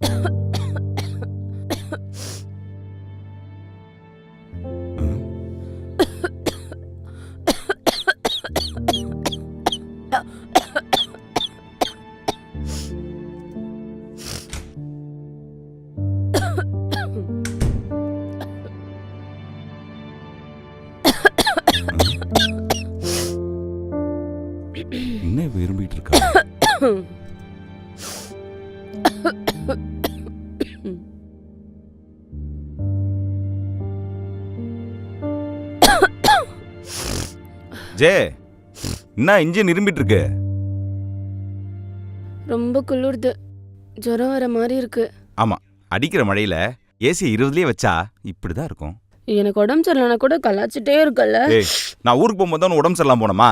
என்ன விரும்பிட்டு இருக்கா? ஜே என்ன இன்ஜின் இரும்பிட்டு இருக்கு ரொம்ப குளிருது. ஜுரம் வர மாதிரி இருக்கு. அடிக்கிற மழையில ஏசி இருபதுலயே வச்சா இப்படிதான் இருக்கும். எனக்கு உடம்பு சரியில்லைனா கூட கலாச்சிட்டே இருக்கல்ல. ஏய் நான் ஊருக்கு போகும்போது தான் உடம்பு சரியில்லாம போனோமா?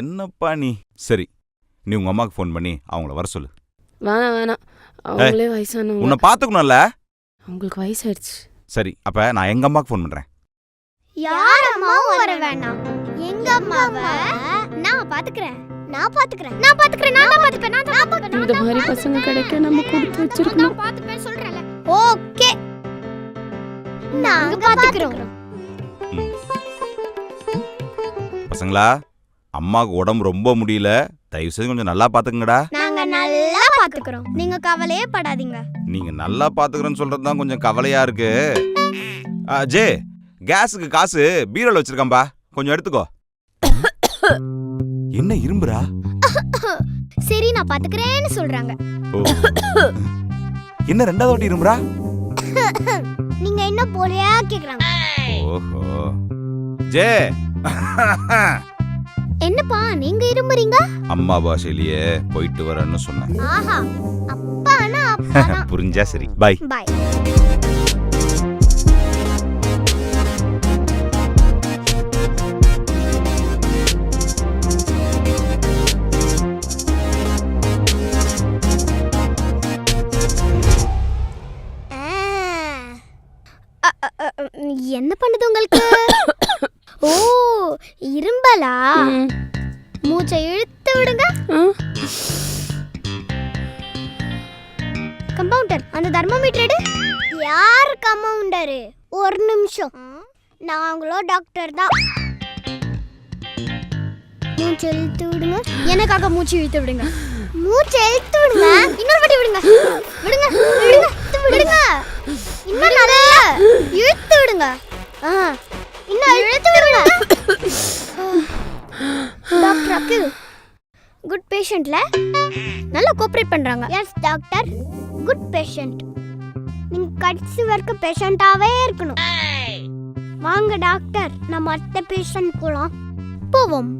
என்னப்பா நீ? சரி நீ உங்க அம்மாக்கு ஃபோன் பண்ணி அவங்கள வர சொல்லு. வேணாம் வேணாம். அவங்களே வயசானவங்க. உன்னை பாத்துக்கணும்ல அவங்களுக்கு வயசாயிடுச்சு. சரி அப்ப நான் எங்க அம்மாக்கு ஃபோன் பண்றேன்? யார் அம்மாவும் வர வேணாம். எங்க அம்மாவை? நான் பாத்துக்கிறேன். நான் பாத்துக்கிறேன். நான் பாத்துக்கிறேன். நான் தான் பாத்துப்பேன். நான் தான் பாத்துப்பேன். இந்த மாதிரி பசங்க கிடைக்க நம்ம கொடுத்து வச்சிருக்கணும். நான் பாத்துப்பேன் சொல்றேன்ல. ஓகே. நாங்க பாத்துக்கிறோம். ம். பசங்களா அம்மாவுக்கு உடம்பு ரொம்ப முடியல. தயவு செய்து கொஞ்சம் நல்லா பாத்துக்கங்கடா. நாங்க நல்லா பாத்துக்கிறோம் நீங்க கவலையே படாதீங்க. நீங்க நல்லா பாத்துக்கிறேன்னு சொல்றது தான் கொஞ்சம் கவலையா இருக்கு. ஜே கேஸுக்கு காசு பீரோல வச்சிருக்கேன்பா. கொஞ்சம் எடுத்துக்கோ. என்ன இரும்புறா? சரி நான் பாத்துக்கிறேன்னு சொல்றாங்க. என்ன ரெண்டாவது வாட்டி இரும்புறா? நீங்க என்ன போலியா கேக்குறாங்க. ஓஹோ. ஜே. என்னப்பா நீங்க இருமுறீங்க அம்மா பாஷையிலேயே போயிட்டு வரேன்னு சொன்னேன். ஆஹா அப்பானா அப்பா புரிஞ்சா சரி. பை பாய் என்ன பண்ணுது உங்களுக்கு? ஓ இரும்பலா. மூச்சை இழுத்து விடுங்க? கம்பவுண்டர் அந்த தர்மோமீட்டர் எடு. யார் கம்பவுண்டர் ஒரு நிமிஷம். நாங்களோ டாக்டர் தான். மூச்சு இழுத்து விடுங்க. எனக்காக மூச்சு இழுத்து விடுங்க. மூச்சு இழுத்து விடுங்க. இன்னொரு வாட்டி விடுங்க. விடுங்க விடுங்க விடுங்க. நல்லா இழுத்து விடுங்க. ஆ. இன்னும் இழுத்து விடுங்க டாக்டர் அகில் குட் பேஷண்ட்ல நல்லா கோஆப்ரேட் பண்றாங்க எஸ் டாக்டர் குட் பேஷண்ட் நீங்க கடைசி வரைக்கும் பேஷண்டாவே இருக்கணும் வாங்க டாக்டர் நம்ம அடுத்த பேஷண்ட் போலாம் போவோம்